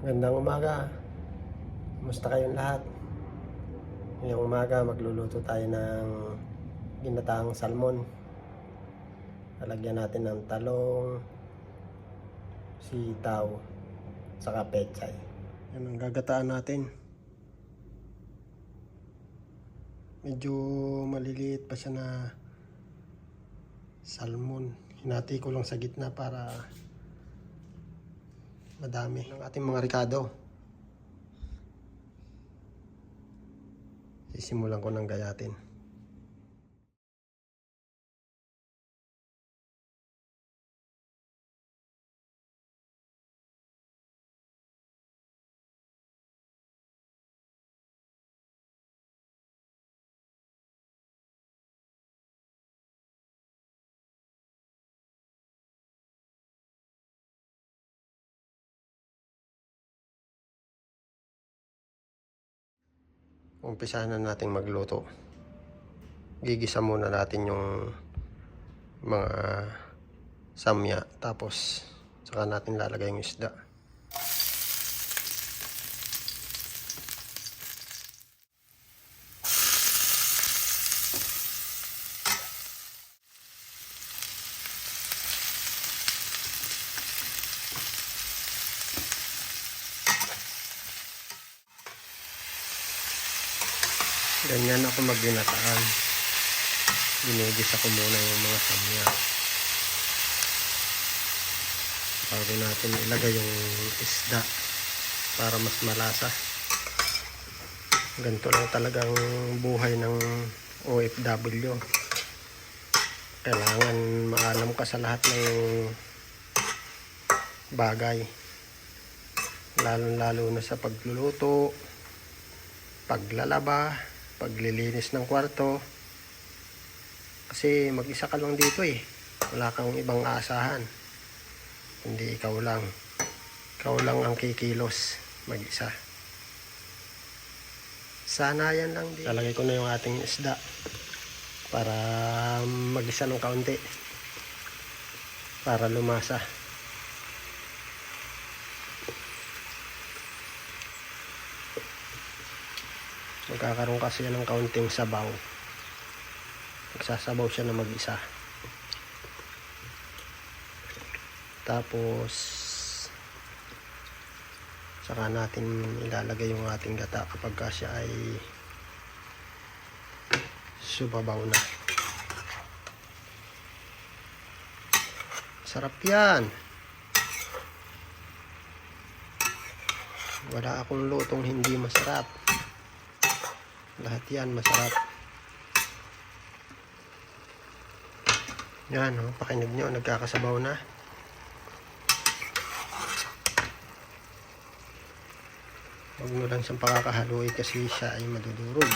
Gandang umaga. Kumusta kayong lahat? Ngayong umaga magluluto tayo ng ginataang salmon. Lalagyan natin ng talong, sitaw, saka pechay. Yan ang gagataan natin. Medyo maliliit pa siya na salmon. Hinati ko lang sa gitna para madami ng ating mga ricado. Sisimulan ko ng gayatin. Umpisahan na natin magluto. Gigisa muna natin yung mga samya tapos saka natin lalagay yung isda. Ganyan ako magginataan. Ginigisa ko muna yung mga samya. Bago natin ilagay yung isda para mas malasa. Ganito lang talagang buhay ng OFW. Kailangan maalam ka sa lahat ng bagay. Lalo-lalo na sa pagluluto, paglalaba, paglilinis ng kwarto. Kasi mag-isa ka lang dito eh. Wala kang ibang aasahan. Hindi ikaw lang. Ikaw lang ang kikilos mag-isa. Sana yan lang din. Lalagay ko na yung ating isda para mag-isa ng kaunti. Para lumasa. Magkakaroon kasi yan ng kaunting sabaw. Magsasabaw siya na mag-isa. Tapos, saka natin ilalagay yung ating gata kapag ka siya ay subabaw na. Sarap yan. Wala akong lutong hindi masarap. Lahat yan masarap. Yan, oh, pakinig nyo, nagkakasabaw na. Huwag nyo lang siyang pakakahaluin kasi siya ay madudurog.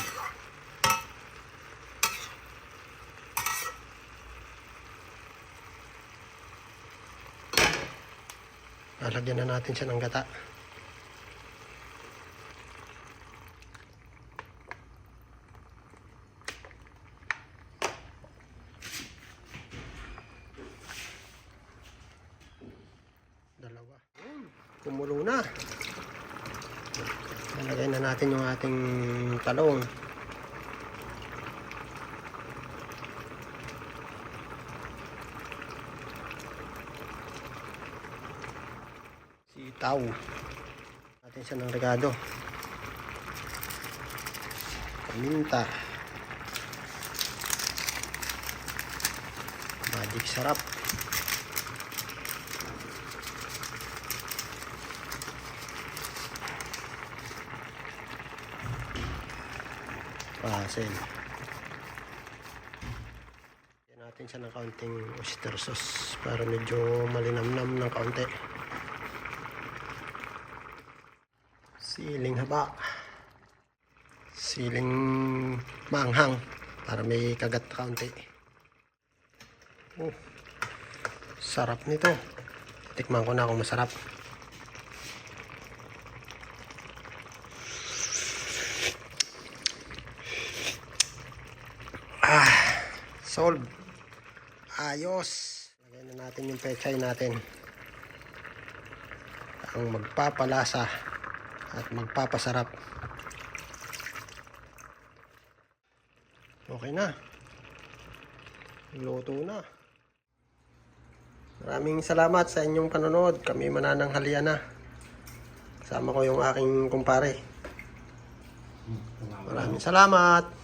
Lalagyan na natin siya ng gata. Dalawa. Kumulo na. Nalagay na natin yung ating talong. Sitaw. Natin siya ng regado. Paminta. Magic sarap. Pasil. Yan natin siya ng kaunting oyster sauce para medyo malinamnam ng kaunti. Siling haba. Siling manghang para may kagat kaunti. Oh, sarap nito. Tikman ko na kung masarap. Solve. Ayos. Lagyan na natin yung pechay natin. ang magpapalasa at magpapasarap. Okay na. Luto na. Maraming salamat sa inyong panonood. Kami manananghalian na. Kasama ko yung aking kumpare. Maraming salamat.